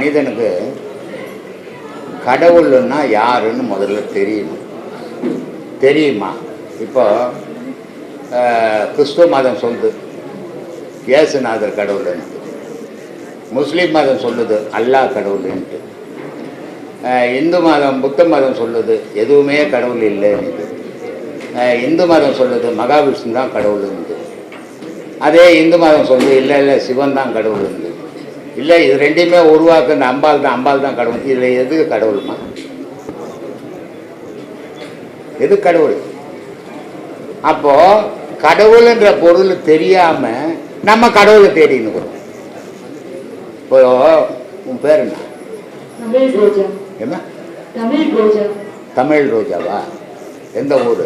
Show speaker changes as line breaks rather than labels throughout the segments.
மனிதனுக்கு கடவுள்னா யாருன்னு முதல்ல தெரியணும். தெரியுமா? இப்போ கிறிஸ்துவ மதம் சொல்லுது இயேசுநாதர் கடவுள்ன்ட்டு முஸ்லீம் மதம் சொல்லுது அல்லாஹ் கடவுள்ன்ட்டு இந்து மதம் புத்த மதம் சொல்லுது எதுவுமே கடவுள் இல்லைன்னு இந்து மதம் சொல்லுது மகாவிஷ்ணு தான் கடவுள்ன்ட்டு அதே இந்து மதம் சொல்லுது இல்லை இல்லை சிவன் தான் கடவுள்ன்ட்டு இல்லை இது ரெண்டையுமே உருவாக்குன அம்பாள் தான் அம்பாள் தான் கடவுள். இதில் எது கடவுளுமா? எது கடவுள்? அப்போ கடவுள்ன்ற பொருள் தெரியாம நம்ம கடவுளை தேடினுக்கிறோம் இப்போ உன் பேர் என்ன? என்ன?
தமிழ் ரோஜா.
தமிழ் ரோஜாவா? எந்த ஊர்?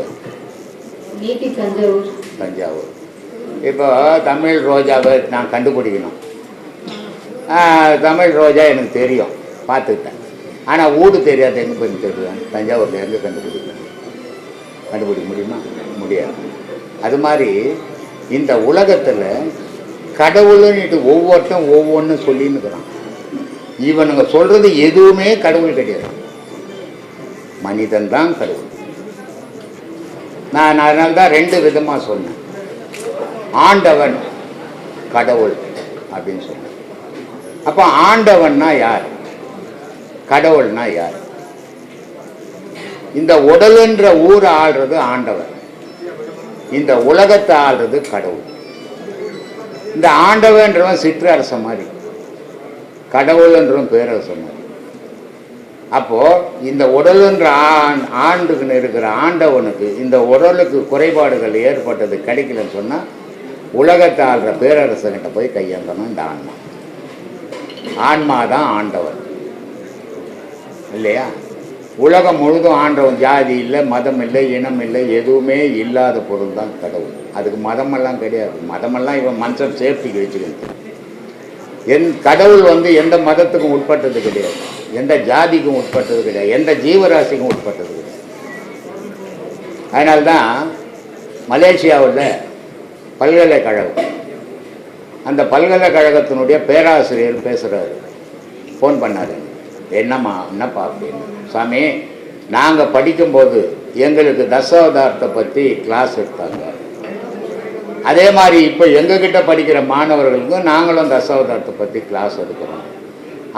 தஞ்சாவூர்.
இப்போ தமிழ் ரோஜாவை நான் கண்டுபிடிக்கணும். தமிழ் ரோஜா எனக்கு தெரியும். பார்த்துக்கிட்டேன். ஆனால் ஊடு தெரியாது எங்கே போய் தெரியும் தஞ்சாவூரில் எங்கே கண்டுபிடிக்கணும் கண்டுபிடிக்க முடியுமா? முடியாது. அது மாதிரி இந்த உலகத்தில் கடவுள்னுட்டு ஒவ்வொருத்தரும் ஒவ்வொன்றும் சொல்லின்னுக்குறான் இவனுங்க சொல்கிறது எதுவுமே கடவுள் கிடையாது. மனிதன் தான் கடவுள். நான் அதனால தான் ரெண்டு விதமாக சொன்னேன். ஆண்டவன் கடவுள் அப்படின்னு சொன்னேன். அப்போ ஆண்டவன்னா யார்? கடவுள்னா யார்? இந்த உடலுன்ற ஊரை ஆள்றது ஆண்டவன் இந்த உலகத்தை ஆள்றது கடவுள். இந்த ஆண்டவன்றவன் சிற்றரச மாதிரி. கடவுள்ன்றவன் பேரரச மாதிரி. அப்போ இந்த உடலுன்ற ஆண் ஆண்டுக்குன்னு இருக்கிற ஆண்டவனுக்கு இந்த உடலுக்கு குறைபாடுகள் ஏற்பட்டது கிடைக்கலன்னு சொன்னால் உலகத்தை ஆள்ற பேரரசன்கிட்ட போய் கையேந்தணும் இந்த ஆன்மா. ஆன்மா தான் ஆண்டவன் இல்லையா? உலகம் முழுதும் ஆண்டவன் ஜாதி இல்லை மதம் இல்லை இனம் இல்லை எதுவுமே இல்லாத பொருள் தான் கடவுள். அதுக்கு மதமெல்லாம் கிடையாது. மதமெல்லாம் இவன் மனுஷன் சேஃப்டிக்கு வச்சுக்கிறது என் கடவுள் வந்து எந்த மதத்துக்கும் உட்பட்டது கிடையாது. எந்த ஜாதிக்கும் உட்பட்டது கிடையாது. எந்த ஜீவராசிக்கும் உட்பட்டது கிடையாது. அதனால்தான் மலேசியாவில் பல்கலைக்கழகம் அந்த பல்கலைக்கழகத்தினுடைய பேராசிரியர் பேசுகிறாரு ஃபோன் பண்ணாரு. என்னம்மா என்னப்பா அப்படின்னு? சாமி நாங்கள் படிக்கும்போது எங்களுக்கு தசாவதாரத்தை பற்றி கிளாஸ் எடுத்தாங்க. அதே மாதிரி இப்போ எங்ககிட்ட படிக்கிற மாணவர்களுக்கும் நாங்களும் தசாவதாரத்தை பற்றி கிளாஸ் எடுக்கிறோம்.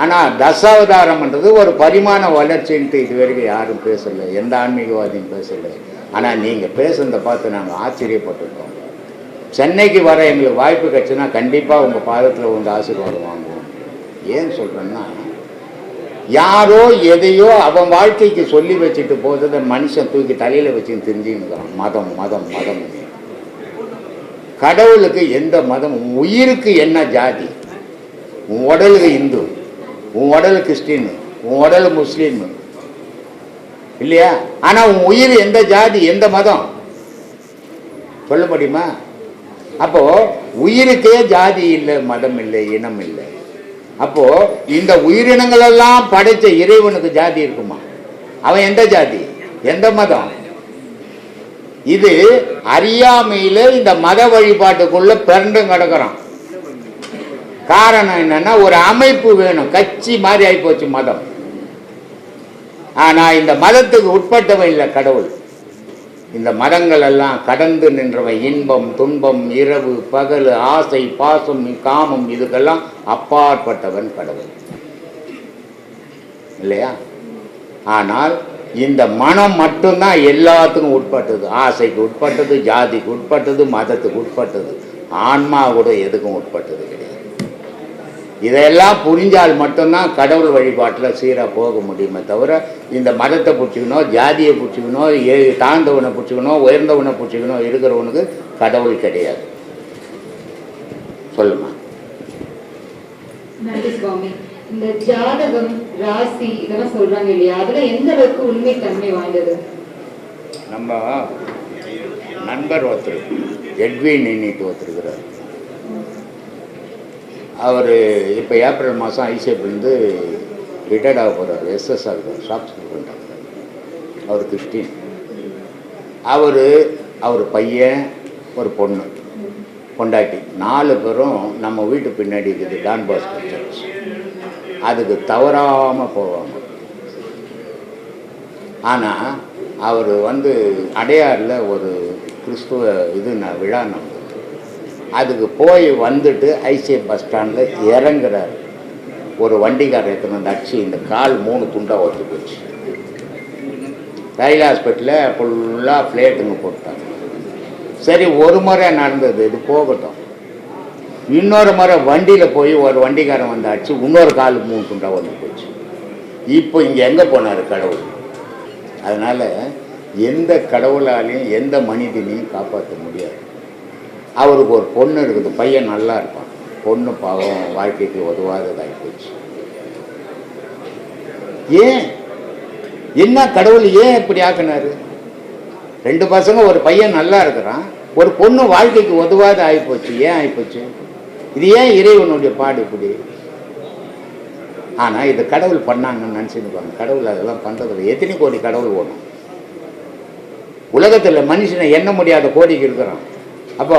ஆனால் தசாவதாரம்ன்றது ஒரு பரிமாண வளர்ச்சின்ட்டு இது வரைக்கும் யாரும் பேசலை. எந்த ஆன்மீகவாதியும் பேசலை. ஆனால் நீங்கள் பேசுனதை பார்த்து நாங்கள் ஆச்சரியப்பட்டிருக்கோம். சென்னைக்கு வர எங்களுக்கு வாய்ப்பு கிடைச்சுன்னா கண்டிப்பாக உங்கள் பாதத்தில் உங்கள் ஆசீர்வாதம் வாங்குவோம். ஏன் சொல்கிறேன்னா யாரோ எதையோ அவன் வாழ்க்கைக்கு சொல்லி வச்சுட்டு போகிறத மனுஷன் தூக்கி தலையில் வச்சுன்னு தெரிஞ்சுக்கிறான் மதம் மதம் மதம். கடவுளுக்கு எந்த மதம் உன் உயிருக்கு என்ன ஜாதி? உன் உடலுக்கு இந்து உன் உடல் கிறிஸ்டின் உன் உடல் முஸ்லீம். இல்லையா? ஆனால் உன் உயிர் எந்த ஜாதி எந்த மதம்? சொல்ல முடியுமா? அப்போ உயிருக்கே ஜாதி இல்லை மதம் இல்லை இனம் இல்லை. அப்போ இந்த உயிரினங்கள் எல்லாம் படைச்ச இறைவனுக்கு ஜாதி இருக்குமா? அவன் எந்த ஜாதி? எந்த மதம்? இது அறியாமையில இந்த மத வழிபாட்டுக்குள்ள பிறண்டு கிடக்கிறான். காரணம் என்னன்னா ஒரு அமைப்பு வேணும். கட்சி மாதிரி ஆயிப்போச்சு மதம். ஆனா இந்த மதத்துக்கு உட்பட்டவன் இல்லை கடவுள். இந்த மதங்கள் எல்லாம் கடந்து நின்றவன் இன்பம் துன்பம் இரவு பகல் ஆசை பாசம் காமம் இதுக்கெல்லாம் அப்பாற்பட்டவன் கடவுள். இல்லையா? ஆனால் இந்த மனம் மட்டும்தான் எல்லாத்துக்கும் உட்பட்டது. ஆசைக்கு உட்பட்டது ஜாதிக்கு உட்பட்டது மதத்துக்கு உட்பட்டது. ஆன்மா கூட எதுக்கும் உட்பட்டது கிடையாது. இதெல்லாம் புரிஞ்சால் மட்டும்தான் கடவுள் வழிபாட்டில் சீராக போக முடியுமே தவிர இந்த மதத்தை பிடிச்சிக்கணும் ஜாதியை பிடிச்சிக்கணும் ஏ தாழ்ந்தவனை பிடிச்சிக்கணும் உயர்ந்தவனை பிடிச்சிக்கணும் இருக்கிறவனுக்கு கடவுள் கிடையாது. சொல்லுமா?
நன்றி சுவாமி. இந்த ஜாதகம் ராசி இதெல்லாம் சொல்றாங்க இல்லையா? அதுல எந்த அளவுக்கு உண்மை தன்மை வாய்ந்தது?
நம்ம நண்பர் ஒருத்தர் எட்வின் இன்னிட்டு ஒருத்தருக்கிறார் அவர் இப்போ ஏப்ரல் மாதம் ஐசிஎஃப்லேருந்து ரிட்டையர்ட் ஆக போகிறார் எஸ்எஸ் ஆகுறார் ஷாப் பண்ணுறாங்க அவர் கிறிஸ்டின் அவர் அவர் பையன் ஒரு பொண்ணு பொண்டாட்டி. நாலு பேரும் நம்ம வீட்டு பின்னாடி இருக்குது டான் பாஸ்கர் சர்ச் அதுக்கு தவறாமல் போவாங்க. ஆனால் அவர் வந்து அடையாறில் ஒரு கிறிஸ்துவ இது நான் விழா அதுக்கு போய் வந்துட்டு ஐசிஐ பஸ் ஸ்டாண்டில் இறங்குறாரு. ஒரு வண்டிக்காரர் எடுத்துன்னு வந்து அடிச்சு இந்த கால் மூணு துண்டாக ஒத்து போச்சு. ரயில் ஹாஸ்பிட்டலில் ஃபுல்லாக ஃப்ளேட்டுங்க போட்டாங்க. சரி ஒரு முறை நடந்தது இது போகட்டும். இன்னொரு முறை வண்டியில் போய் ஒரு வண்டிக்காரன் வந்து அடிச்சு இன்னொரு கால் மூணு துண்டாக வந்து போச்சு. இப்போ இங்கே எங்கே போனார் கடவுள்? அதனால் எந்த கடவுளாலையும் எந்த மனிதனையும் காப்பாற்ற முடியாது. அவருக்கு ஒரு பொண்ணு இருக்குது பையன் நல்லா இருப்பான். பொண்ணு பாவம் வாழ்க்கைக்கு உதவாததாகி போச்சு ஏன்? என்ன கடவுள் ஏன் இப்படி ஆக்குனாரு? ரெண்டு பசங்க ஒரு பையன் நல்லா இருக்கிறான் ஒரு பொண்ணு வாழ்க்கைக்கு உதவாத ஆகிப்போச்சு ஏன் ஆகிப்போச்சு இது ஏன் இறைவனுடைய பாடு இப்படி? ஆனால் இது கடவுள் பண்ணாங்கன்னு நினச்சிருப்பாங்க கடவுள் அதெல்லாம் பண்ணுறதில்ல எத்தனை கோடி கடவுள் ஓடும்? உலகத்தில் மனுஷனை எண்ண முடியாத கோடிக்கு இருக்கிறான். அப்போ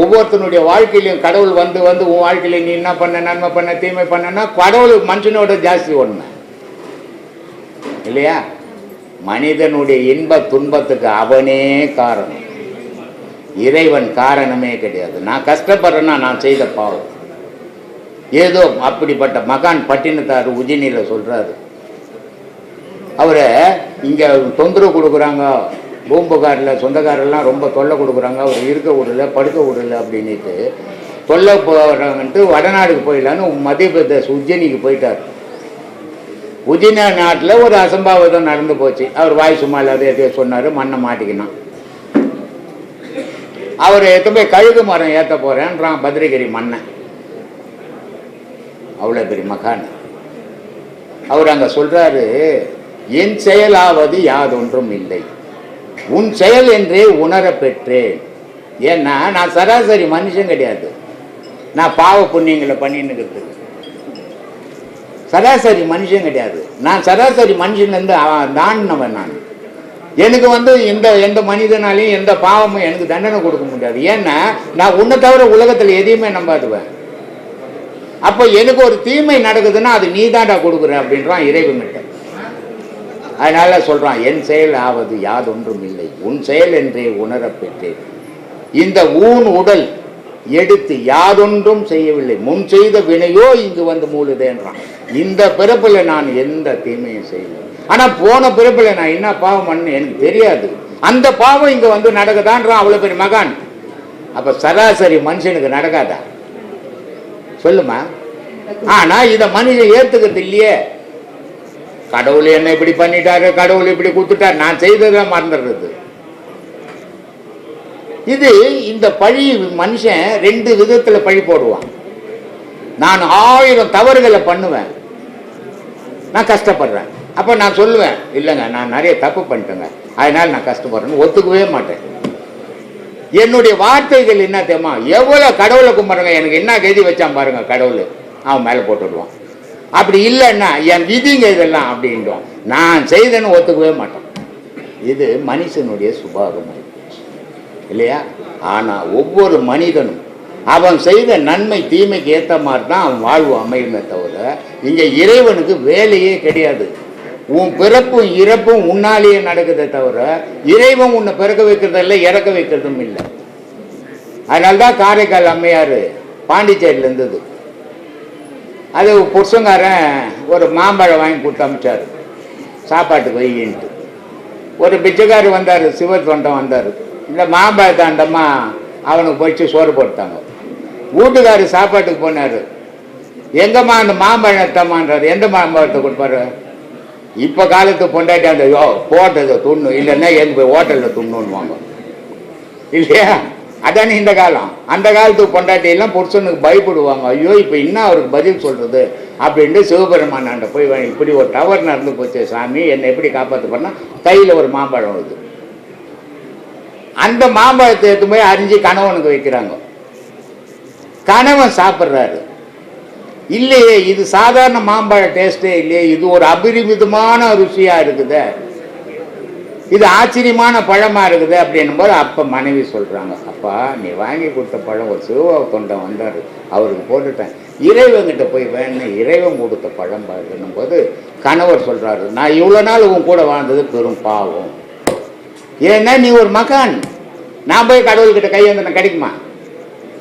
ஒவ்வொருத்தனுடைய வாழ்க்கையிலையும் கடவுள் வந்து வந்து உன் வாழ்க்கையில நீ என்ன பண்ண நன்மை பண்ண தீமை பண்ணனா கடவுள் மனுஷனோட ஜாஸ்தி ஒன்றுமே இல்லையா? மனிதனுடைய இன்ப துன்பத்துக்கு அவனே காரணம். இறைவன் காரணமே கிடையாது. நான் கஷ்டப்படுறேன்னா நான் செய்த பாவம். ஏதோ அப்படிப்பட்ட மகான் பட்டினத்தார் உஜினியில் சொல்றாரு. அவரை இங்கே தொந்தரவு கொடுக்குறாங்க. பூம்புகாரில் சொந்தக்காரெல்லாம் ரொம்ப தொல்லை கொடுக்குறாங்க. அவர் இருக்க விடல படுக்க விடல அப்படின்ட்டு தொல்லை போகிறாங்கன்ட்டு வடநாடுக்கு போயிடலான்னு மத்திய பிரதேஷ் உஜ்ஜயினிக்கு போயிட்டார். உஜினா நாட்டில் ஒரு அசம்பாவிதம் நடந்து போச்சு. அவர் வாய் சும்மா இல்லாத எதையோ சொன்னார் மண்ணை மாட்டிக்கினான். அவர் எத்த போய் கழுகு மரம் ஏற்ற போகிறேன்றான் பத்ரகிரி மண்ணை அவ்வளோ பெரிய மகான். அவர் அங்கே சொல்கிறாரு என் செயலாவது யாதொன்றும் இல்லை. உன் செயல் என்றே உணர பெற்றேன் ஏன்னா நான் சராசரி மனுஷன் கிடையாது. நான் பாவ புண்ணியங்களை பண்ணின்னு இருக்கிறது சராசரி மனுஷன் கிடையாது. நான் சராசரி மனுஷன்லேருந்து தாண்டினவன் நான். எனக்கு வந்து எந்த எந்த மனிதனாலையும் எந்த பாவமும் எனக்கு தண்டனை கொடுக்க முடியாது. ஏன்னா நான் உன்னை தவிர உலகத்தில் எதையுமே நம்பாதுவேன். அப்போ எனக்கு ஒரு தீமை நடக்குதுன்னா அது நீ தாண்டா கொடுக்குற அப்படின்றான் இறைவன்கிட்ட. அதனால் சொல்கிறான் என் செயல் ஆவது யாதொன்றும் இல்லை. உன் செயல் என்றே உணரப்பெற்றேன் இந்த ஊன் உடல் எடுத்து யாதொன்றும் செய்யவில்லை. முன் செய்த வினையோ இங்கு வந்து மூழுதேன்றான் இந்த பிறப்பில் நான் எந்த தீமையும் செய்யல. ஆனால் போன பிறப்பில் நான் என்ன பாவம் பண்ணு எனக்கு தெரியாது. அந்த பாவம் இங்கே வந்து நடக்குதான்றான் அவ்வளோ பெரிய மகான். அப்போ சராசரி மனுஷனுக்கு நடக்காதா? சொல்லுமா? ஆனால் இதை மனுஷன் ஏற்றுக்கிறது இல்லையே. கடவுள் என்ன இப்படி பண்ணிட்டாரு கடவுள் இப்படி கொடுத்துட்டார். நான் செய்ததை மறந்துடுறது. இது இந்த பழி மனுஷன் ரெண்டு விதத்துல பழி போடுவான். நான் ஆயிரம் தவறுகளை பண்ணுவேன். நான் கஷ்டப்படுறேன். அப்ப நான் சொல்லுவேன் இல்லைங்க நான் நிறைய தப்பு பண்ணிட்டேங்க. அதனால நான் கஷ்டப்படுறேன்னு ஒத்துக்கவே மாட்டேன். என்னுடைய வார்த்தைகள் என்ன தெரியுமா? எவ்வளவு கடவுளை கும்பிட்றங்க. எனக்கு என்ன கெதி வச்சான் பாருங்க கடவுள். அவன் மேலே போட்டுடுவான். அப்படி இல்லைன்னா என் விதிங்க இதெல்லாம் அப்படின்றோம். நான் செய்தேன்னு ஒத்துக்கவே மாட்டேன் இது மனுஷனுடைய சுபாவம் இல்லையா? ஆனால் ஒவ்வொரு மனிதனும் அவன் செய்த நன்மை தீமைக்கு ஏற்ற மாதிரி தான் அவன் வாழ்வு அமையுமே தவிர இங்கே இறைவனுக்கு வேலையே கிடையாது. உன் பிறப்பும் இறப்பும் உன்னாலேயே நடக்குதே தவிர இறைவன் உன்னை பிறக்க வைக்கிறதில்ல இறக்க வைக்கிறதும் இல்லை. அதனால்தான் காரைக்கால் அம்மையார் பாண்டிச்சேரியில் இருந்தது. அது புருஷங்காரன் ஒரு மாம்பழம் வாங்கி கொடுத்து அமிச்சார். சாப்பாட்டுக்கு வையின்ட்டு. ஒரு பிச்சைக்கார் வந்தார் சிவ தொண்டம் வந்தார். இந்த மாம்பழத்தை அந்தம்மா அவனுக்கு போயிடுச்சு சோறு போட்டாங்க. வீட்டுக்காரர் சாப்பாட்டுக்கு போனார். எங்கம்மா அந்த மாம்பழத்தம்மான்றாரு எந்த மாம்பழத்தை கொடுப்பாரு? இப்போ காலத்து பொண்டாட்டி அந்த யோ போட்டதை துண்ணு இல்லைன்னா எங்க போய் ஹோட்டலில் துண்ணுன்னுவாங்க. இல்லையா? அதானே இந்த காலம்? அந்த காலத்து பொண்டாட்டியெல்லாம் புருஷனுக்கு பயப்படுவாங்க. ஐயோ இப்போ என்ன அவருக்கு பதில் சொல்கிறது அப்படின்ட்டு சிவபெருமானாண்ட போய் இப்படி ஒரு டவர் நடந்து போச்சு சாமி என்னை எப்படி காப்பாற்ற பண்ணால் கையில் ஒரு மாம்பழம் வருது. அந்த மாம்பழத்தை எடுத்து போய் அரிஞ்சு கணவனுக்கு வைக்கிறாங்க. கணவன் சாப்பிட்றாரு. இல்லையே இது சாதாரண மாம்பழ டேஸ்டே இல்லையே இது ஒரு அபரிமிதமான ருசியாக இருக்குதே. இது ஆச்சரியமான பழமாக இருக்குது அப்படின்னும் போது அப்போ மனைவி சொல்கிறாங்க அப்பா நீ வாங்கி கொடுத்த பழம் ஒரு சிவ தொண்டன் வந்தார் அவருக்கு போட்டுட்டேன். இறைவன்கிட்ட போய் வேணும் இறைவன் கொடுத்த பழம் பாருன்னும் போது கணவர் சொல்கிறாரு நான் இவ்வளோ நாள் உன் கூட வாழ்ந்தது பெரும் பாவம். ஏன்னா நீ ஒரு மகான். நான் போய் கடவுள்கிட்ட கையேந்தின கிடைக்குமா?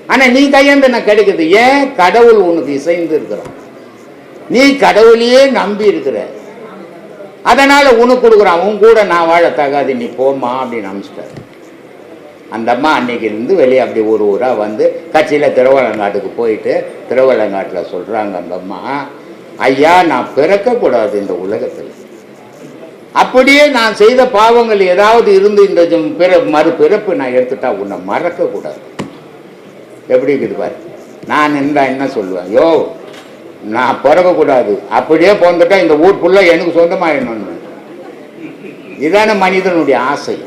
ஆனால் நீ கையேந்தின கிடைக்குது. ஏன்? கடவுள் உனக்கு இசைந்து இருக்கிறான். நீ கடவுளையே நம்பி இருக்கிற. அதனால் உனக்கு கொடுக்குறான் உன் கூட நான் வாழ தகாது நீ போம்மா அப்படின்னு அனுப்பிச்சிட்டாரு. அந்த அம்மா அன்னைக்கு இருந்து வெளியே அப்படி ஒரு ஊராக வந்து கட்சியில் திருவள்ளங்காட்டுக்கு போயிட்டு திருவள்ளங்காட்டில் சொல்கிறாங்க அந்த அம்மா ஐயா நான் பிறக்கக்கூடாது இந்த உலகத்தில். அப்படியே நான் செய்த பாவங்கள் ஏதாவது இருந்து இந்த பிற மறுபிறப்பு நான் எடுத்துட்டா உன்னை மறக்கக்கூடாது. எப்படி இருக்குது பாரு. நான் இருந்தால் என்ன சொல்லுவேன்? யோ நான் பிறக்கக்கூடாது. அப்படியே பிறந்துட்டா இந்த ஊர் ஃபுல்லாக எனக்கு சொந்தமாயிடணும்னு. இதான மனிதனுடைய ஆசை.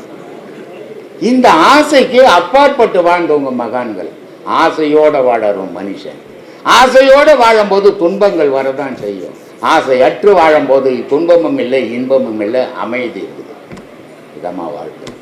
இந்த ஆசைக்கு அப்பாற்பட்டு வாழ்ந்தவங்க மகான்கள். ஆசையோட வாழறோம் மனுஷன். ஆசையோட வாழும்போது துன்பங்கள் வரதான் செய்யும். ஆசை அற்று வாழும்போது துன்பமும் இல்லை இன்பமும் இல்லை அமைதி இருக்குது. இதமா வாழ்க்கை.